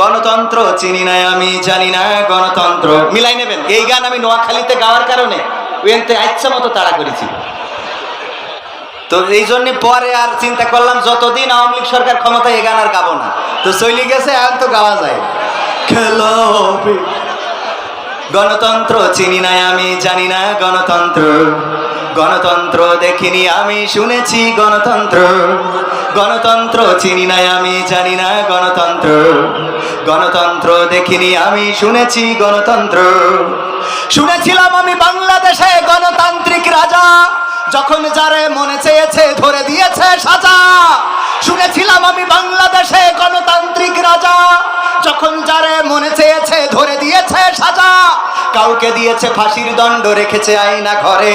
গণতন্ত্র চিনি না, আমি জানি না, গণতন্ত্র। মিলাই নেবেন। এই গান আমি নোয়াখালীতে গাওয়ার কারণে ওইতে ইচ্ছা মতো তাড়া করেছি। তো এই জন্য পরে আর চিন্তা করলাম, যতদিন আওয়ামী লীগ সরকার ক্ষমতায় এই গান আর গাবো না। তো চলে গেছে, এখন তো গাওয়া যায়। খেলা গণতন্ত্র চিনি না, আমি জানি না, গণতন্ত্র। গণতন্ত্র দেখিনি, আমি শুনেছি গণতন্ত্র। গণতন্ত্র চিনি না, আমি জানি না, গণতন্ত্র। গণতন্ত্র দেখিনি, আমি শুনেছি গণতন্ত্র। শুনেছিলাম আমি বাংলাদেশে গণতান্ত্রিক রাজা, যখন যারে মনে চেয়েছে ধরে দিয়েছে সাজা। শুনেছিলাম আমি বাংলাদেশে গণতান্ত্রিক রাজা, যখন যারে মনে চেয়েছে ধরে দিয়েছে সাজা। কাউকে দিয়েছে ফাঁসির দণ্ড, রেখেছে আয়না ঘরে।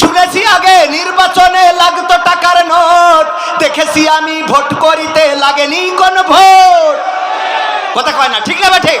শুনেছি আগে নির্বাচনে লাগতো টাকার নোট। দেখেছি আমি ভোট করিতে লাগেনি কোন ভোট। কথা কয় না, ঠিক না ঠিক?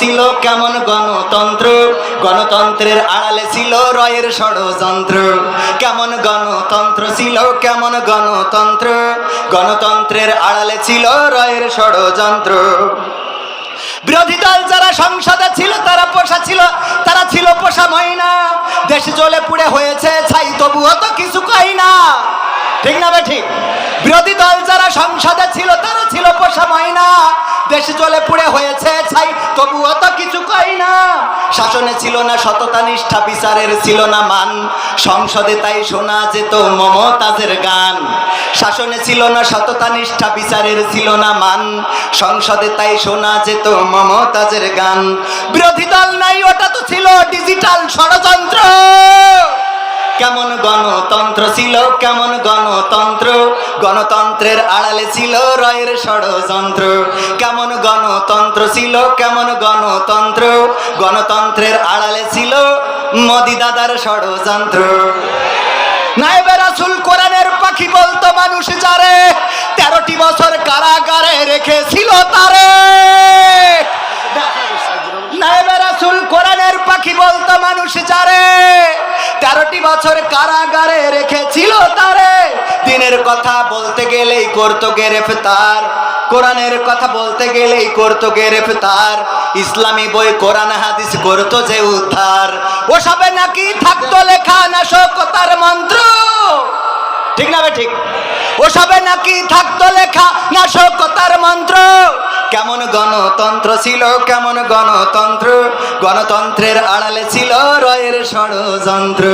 ছিল কেমন গণতন্ত্র? গণতন্ত্রের আড়ালে ছিল রয়ের ষড়যন্ত্র। কেমন গণতন্ত্র ছিল, কেমন গণতন্ত্র? গণতন্ত্রের আড়ালে ছিল রয়ের ষড়যন্ত্র। বিরোধী দল যারা সংসদে ছিল, তারা পোষা ছিল, তারা ছিল পোষা ময়না। দেশ জ্বলে পুড়ে হয়েছে, ছাই তবুও তো কিছু কই না। ঠিক না বে ঠিক বিরোধী দল সংসদে ছিল, তারা ছিল পোষা ময়না দেশ জ্বলে পুড়ে হয়েছে ছাই, তবুও তো কিছু কই না। শাসনে ছিল না সততা, নিষ্ঠা, বিচারের ছিল না মান। সংসদে তাই শোনা যেত মমতাজের গান। শাসনে ছিল না সততা, নিষ্ঠা, বিচারের ছিল না মান। সংসদে তাই শোনা যেত মমতাজের গান। বিরোধী দল নাই, ওটা তো ছিল ডিজিটাল ষড়যন্ত্র। কেমন গণতন্ত্র ছিল? কেমন গণতন্ত্র? গণতন্ত্রের আড়ালে ছিল রয়ের ষড়যন্ত্র। কেমন গণতন্ত্র ছিল? কেমন গণতন্ত্র? গণতন্ত্রের আড়ালে ছিল মোদি দাদার ষড়যন্ত্র। পাখি বলতো, মানুষ যারে তেরোটি বছর কারাগারে রেখেছিল তারে। পাখি বলতো মানুষ যারে? তেরোটি বছর কারাগারে রেখেছিল তারে। দিনের কথা বলতে গেলেই করতো গ্রেফতার। কোরআনের কথা বলতে গেলেই করতো গ্রেফতার। ইসলামী বই, কোরআন, হাদিস করতো যে উদ্ধার। ওসবে নাকি থাকতো লেখা না নাশকতার মন্ত্র। ঠিক না ঠিক? ওসবে নাকি থাকতো লেখা না নাশকতার মন্ত্র। কেমন গণতন্ত্র ছিল কেমন গণতন্ত্র? গণতন্ত্রের আড়ালে ছিল রয়ের ষড়যন্ত্র।